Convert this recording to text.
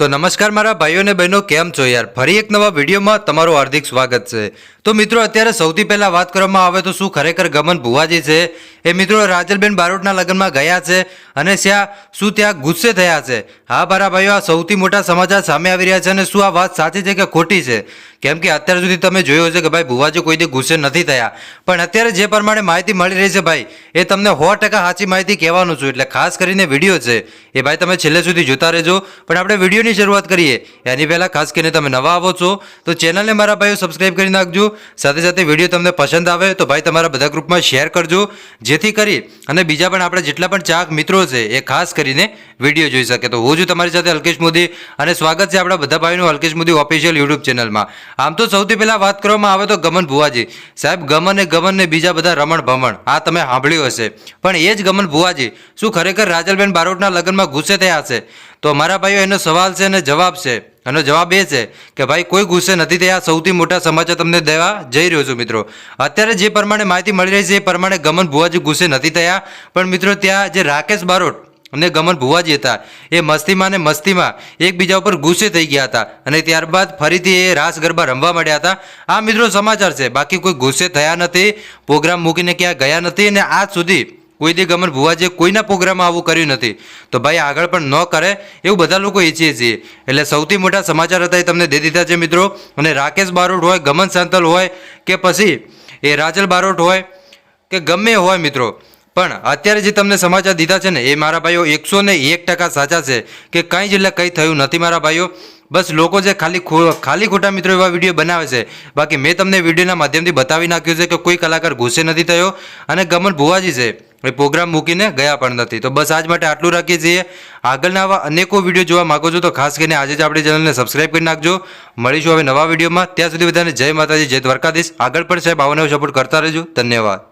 તો નમસ્કાર મારા ભાઈઓ અને બહેનો, કેમ છો યાર? ફરી એક નવા વિડીયોમાં તમારું હાર્દિક સ્વાગત છે. તો મિત્રો, અત્યારે સૌથી પહેલાં વાત કરવામાં આવે તો શું ખરેખર ગમન ભુવાજી છે? એ મિત્રો, રાજલબેન બારોટના લગ્નમાં ગયા છે અને ત્યાં શું ત્યાં ગુસ્સે થયા છે? હા, મારા ભાઈઓ, આ સૌથી મોટા સમાચાર સામે આવી રહ્યા છે અને શું આ વાત સાચી છે કે ખોટી છે? કેમ કે અત્યાર સુધી તમે જોયું હશે કે ભાઈ ભુવાજી કોઈ દી ગુસ્સે નથી થયા. પણ અત્યારે જે પ્રમાણે માહિતી મળી રહી છે ભાઈ, એ તમને સો ટકા સાચી માહિતી કહેવાનું છું. એટલે ખાસ કરીને વીડિયો છે, એ ભાઈ તમે છેલ્લે સુધી જોતા રહેજો. પણ આપણે વિડીયોની શરૂઆત કરીએ. એની પહેલાં ખાસ કરીને તમે નવા આવો છો, તો ચેનલને મારા ભાઈઓ સબસ્ક્રાઈબ કરી નાખજો. સાથે સાથે વીડિયો તમને પસંદ આવે, તો ભાઈ તમારા બધા ગ્રુપમાં શેર કરજો. જેથી કરી અને બીજા પણ આપણે જેટલા પણ ચાહક મિત્રો છે, એ ખાસ કરીને વીડિયો જોઈ શકે. તો હું છું તમારી સાથે અલ્કેશ મોદી અને સ્વાગત છે આપણા બધા ભાઈનું અલ્કેશ મોદી ઓફિશિયલ યુટ્યુબ ચેનલમાં આમ તો સૌથી પહેલાં વાત કરવામાં આવે તો ગમન ભુવાજી. સાહેબ, ગમન એ ગમન ને બીજા બધા રમણ ભમણ. આ તમે સાંભળ્યું હશે. પણ એ જ ગમન ભુવાજી. શું ખરેખર રાજલબેન બારોટના લગ્નમાં ગુસ્સે થયા હશે તો મારા ભાઈઓ, એનો સવાલ છે અને જવાબ છે. એનો જવાબ એ છે કે ભાઈ, કોઈ ગુસ્સે નથી થયા સૌથી મોટા સમાચાર તમને દેવા જઈ રહ્યો છું, મિત્રો. અત્યારે જે પ્રમાણે માહિતી મળી રહી છે, એ પ્રમાણે ગમન ભુવાજી ગુસ્સે નથી થયા પણ મિત્રો, ત્યાં જે રાકેશ બારોટ અને ગમન ભુવાજી હતા, એ મસ્તીમાં ને મસ્તીમાં એકબીજા ઉપર ગુસ્સે થઈ ગયા હતા અને ત્યારબાદ ફરીથી એ રાસ ગરબા રમવા માંડ્યા હતા. આ મિત્રો સમાચાર છે, બાકી કોઈ ગુસ્સે થયા નથી, પ્રોગ્રામ મૂકીને ક્યાં ગયા નથી અને આજ સુધી કોઈ દી ગમન ભુવાજીએ કોઈના પ્રોગ્રામમાં આવું કર્યું નથી. તો ભાઈ આગળ પણ ન કરે એવું બધા લોકો ઈચ્છીએ છીએ. એટલે સૌથી મોટા સમાચાર હતા એ તમને દે દીધા છે મિત્રો. અને રાકેશ બારોટ હોય, ગમન સાંતલ હોય કે પછી એ રાજલ બારોટ હોય કે ગમે હોય મિત્રો. પણ અત્યારે જે તમને સમાચાર દીધા છે ને, એ મારા ભાઈઓ એકસો ને એક ટકા સાચા છે કે કંઈ જ એટલે કંઈ થયું નથી મારા ભાઈઓ. બસ લોકો જે ખાલી ખાલી ખોટા મિત્રો એવા વીડિયો બનાવે છે. બાકી મેં તમને વિડીયોના માધ્યમથી બતાવી નાખ્યું છે કે કોઈ કલાકાર ગુસ્સે નથી થયો અને ગમન ભુવાજી છે. એ પ્રોગ્રામ મૂકીને ગયા પણ નથી. તો બસ આજ માટે આટલું રાખીએ છીએ. આગળના આવા અનેકો વીડિયો જોવા માગો છો તો ખાસ કરીને આજે જ આપણી ચેનલને સબસ્ક્રાઈબ કરી નાખજો. મળીશું હવે નવા વિડીયોમાં. ત્યાં સુધી બધાને જય માતાજી, જય દ્વારકાધીશ. આગળ પણ સાહેબ આવવાનો સપોર્ટ કરતા રહેજો. ધન્યવાદ.